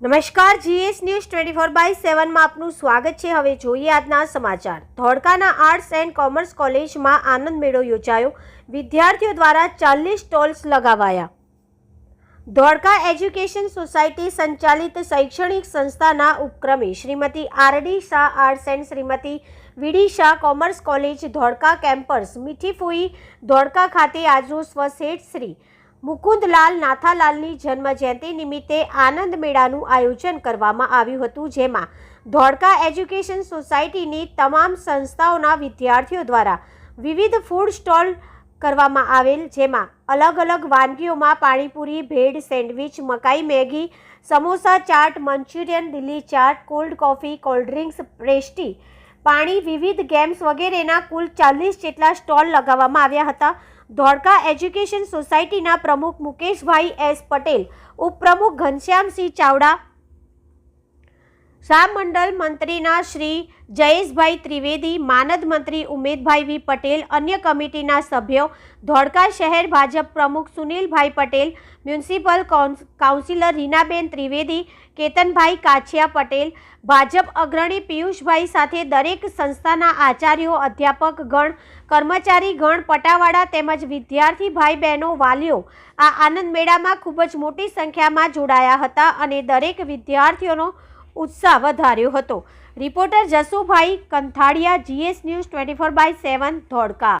નમસ્કાર, GS news twenty four by સેવનમાં આપનું સ્વાગત છે. હવે જોઈએ આજના સમાચાર. ધોળકાના આર્ટ્સ એન્ડ કોમર્સ કોલેજમાં આનંદ મેળો યોજાયો. વિદ્યાર્થીઓ દ્વારા ચાલીસ સ્ટોલ્સ લગાવાયા. ધોળકા એજ્યુકેશન સોસાયટી સંચાલિત શૈક્ષણિક સંસ્થાના ઉપક્રમે Shrimati RD Shah arts and Shrimati VD Shah commerce college Dholka campus મીઠીફુઈ Dholka ખાતે આજરોજ સ્વશેઠ શ્રી મુકુંદલાલ નાથાલાલની જન્મ જયંતિ નિમિત્તે આનંદ મેળાનું આયોજન કરવામાં આવ્યું હતું, જેમાં ધોળકા એજ્યુકેશન સોસાયટીની તમામ સંસ્થાઓના વિદ્યાર્થીઓ દ્વારા વિવિધ ફૂડ સ્ટોલ કરવામાં આવેલ, જેમાં અલગ અલગ વાનગીઓમાં પાણીપુરી, ભેળ, સેન્ડવિચ, મકાઈ, Maggi, samosa chaat, Manchurian, Delhi chaat, cold coffee, cold drinks પ્રેસ્ટી પાણી, વિવિધ ગેમ્સ વગેરેના કુલ ચાલીસ જેટલા સ્ટોલ લગાવવામાં આવ્યા હતા. ધોળકા એજ્યુકેશન સોસાયટીના પ્રમુખ મુકેશભાઈ એસ પટેલ ઉપપ્રમુખ ઘનશ્યામસિંહ ચાવડા મંડળ મંત્રીના શ્રી જયેશભાઈ ત્રિવેદી, માનદ મંત્રી ઉમેદભાઈ વી પટેલ, અન્ય કમિટીના સભ્યો ધોળકા શહેર ભાજપ પ્રમુખ સુનિલભાઈ પટેલ, મ્યુનિસિપલ કાઉન્સ- કાઉન્સિલર રીનાબેન ત્રિવેદી, કેતનભાઈ કાછિયા પટેલ, ભાજપ અગ્રણી પિયુષભાઈ સાથે દરેક સંસ્થાના આચાર્યો, અધ્યાપક ગણ, કર્મચારી ગણ, પટાવાળા તેમજ વિદ્યાર્થી ભાઈ બહેનો, વાલીઓ આ આનંદ મેળામાં ખૂબ જ મોટી સંખ્યામાં જોડાયા હતા અને દરેક વિદ્યાર્થીઓનો ઉત્સાહ વધાર્યો હતો. Reporter Jasubhai Kanthadiya GS news twenty four by seven Dholka.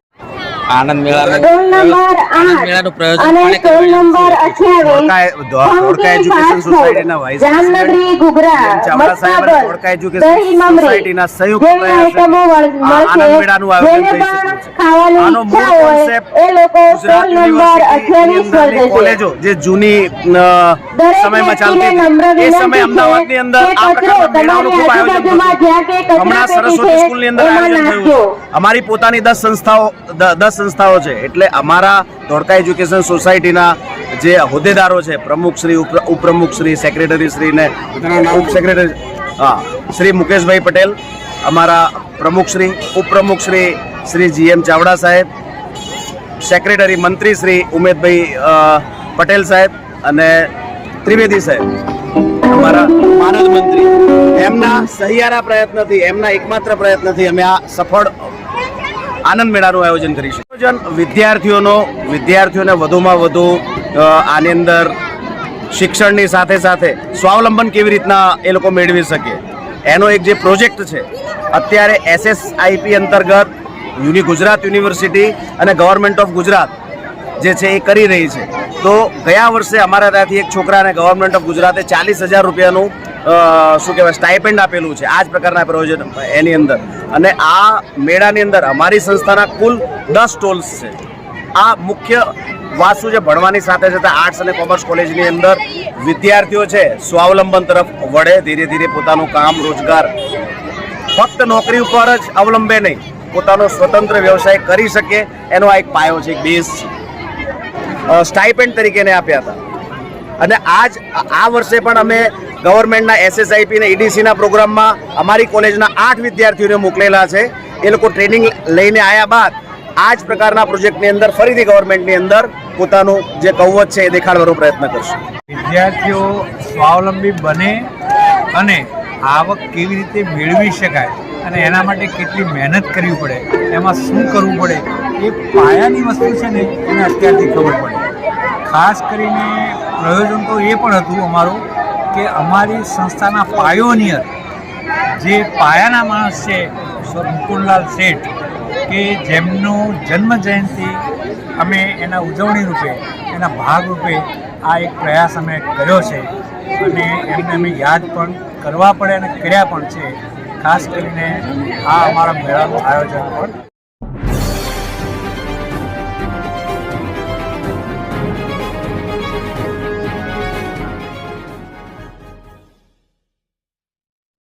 આનંદ મેળાનું આનંદ મેળાનું પ્રયોજન ધોળકા- એજ્યુકેશન સોસાયટીના વાઇસ જામનગરી ઘૂઘરા ચાવડા સાહેબ ધોળકા એજ્યુકેશન સોસાયટીના સંયુક્ત જેવી પ્રયાસે આઈટમો વળ- આ મળશે. આનંદ મેળાનું આયોજન થઈ પણ છે. આનો મૂળ હોય એ લોકો ગુજરાત નંબર યુનિવર્સિટીની અઠ્યાવીસ પર જશે. કોલેજો જે જૂની સમયમાં ચાલતી એ સમય અમદાવાદની અમદાવાદની અંદર આ પ્રકારના ખૂબ આયોજન હમણાં સરસ્વતી સ્કૂલ સ્કૂલની અંદર આયોજન થયું. અમારી પોતાની દસ સંસ્થાઓ દસ સંસ્થાઓ છે એટલે અમારા ધોળકા એજ્યુકેશન સોસાયટીના જે હોદ્દેદારો છે, પ્રમુખ શ્રી ઉપ- ઉપપ્રમુખ શ્રી સેક્રેટરી શ્રી ને ઉપ સેક્રેટરી હા, શ્રી મુકેશભાઈ પટેલ, અમારા પ્રમુખ શ્રી, ઉપપ્રમુખ શ્રી શ્રી જીએમ ચાવડા સાહેબ સેક્રેટરી મંત્રી શ્રી ઉમેદભાઈ પટેલ સાહેબ અને ત્રિવેદી સાહેબ. અમારા માનદ મંત્રી. એમના સહિયારા પ્રયત્નથી, એમના એકમાત્ર પ્રયત્નથી અમે આ સફળ આનંદ મેળાનું આયોજન કરીશું આયોજન વિદ્યાર્થીઓનો, વિદ્યાર્થીઓને વધુમાં વધુ આની અંદર શિક્ષણની સાથે સાથે સ્વાવલંબન કેવી રીતના એ લોકો મેળવી શકે. એનો એક જે પ્રોજેક્ટ છે, અત્યારે એસએસઆઈપી અંતર્ગત યુનિ ગુજરાત યુનિવર્સિટી અને ગવર્મેન્ટ ઓફ ગુજરાત જે છે એ કરી રહી છે. તો ગયા વર્ષે અમારા ત્યાંથી એક છોકરાને ગવર્મેન્ટ ઓફ ગુજરાતે ચાલીસ હજાર રૂપિયાનું શું કહેવાય સ્ટાઇપેન્ડ આપેલું છે. આ જ પ્રકારના પ્રયોજન એની અંદર. અને આ મેળાની અંદર અમારી સંસ્થાના કુલ દસ સ્ટોલ્સ છે. આ મુખ્ય વાસુ જે ભણવાની સાથે સાથે આર્ટ્સ અને કોમર્સ કોલેજની અંદર વિદ્યાર્થીઓ છે, સ્વાવલંબન તરફ વળે, ધીરે ધીરે પોતાનું કામ, રોજગાર, ફક્ત નોકરી ઉપર જ અવલંબે નહીં, પોતાનો સ્વતંત્ર વ્યવસાય કરી શકે, એનો આ એક પાયો છે, એક બેઝ છે. સ્ટાઇપેન્ડ તરીકે એને આપ્યા હતા. અને આજ, આ વર્ષે પણ અમે ગવર્મેન્ટના એસએસઆઈપી અને ઈડીસીના પ્રોગ્રામમાં અમારી કોલેજના આઠ વિદ્યાર્થીઓને મોકલેલા છે. એ લોકો ટ્રેનિંગ લઈને આવ્યા બાદ આ જ પ્રકારના પ્રોજેક્ટની અંદર, ફરીથી ગવર્મેન્ટની અંદર પોતાનું જે કૌવત છે એ દેખાડવાનો પ્રયત્ન કરશું. વિદ્યાર્થીઓ સ્વાવલંબી બને અને આવક કેવી રીતે મેળવી શકાય અને એના માટે કેટલી મહેનત કરવી પડે, એમાં શું કરવું પડે, એ પાયાની વસ્તુ છે ને એને અત્યારથી ખબર પડે. ખાસ કરીને પ્રયોજન તો એ પણ હતું અમારું કે અમારી સંસ્થાના પાયોનિયર જે પાયાના માણસ છે મુકુંદલાલ શેઠ, કે જેમનો જન્મ જયંતિ અમે એના ઉજવણી રૂપે, એના ભાગ રૂપે આ એક પ્રયાસ અમે કર્યો છે. અને એમને અમે યાદ પણ કરવા પડે અને કર્યા પણ છે. ખાસ કરીને આ અમારા મેળાનું આયોજન પણ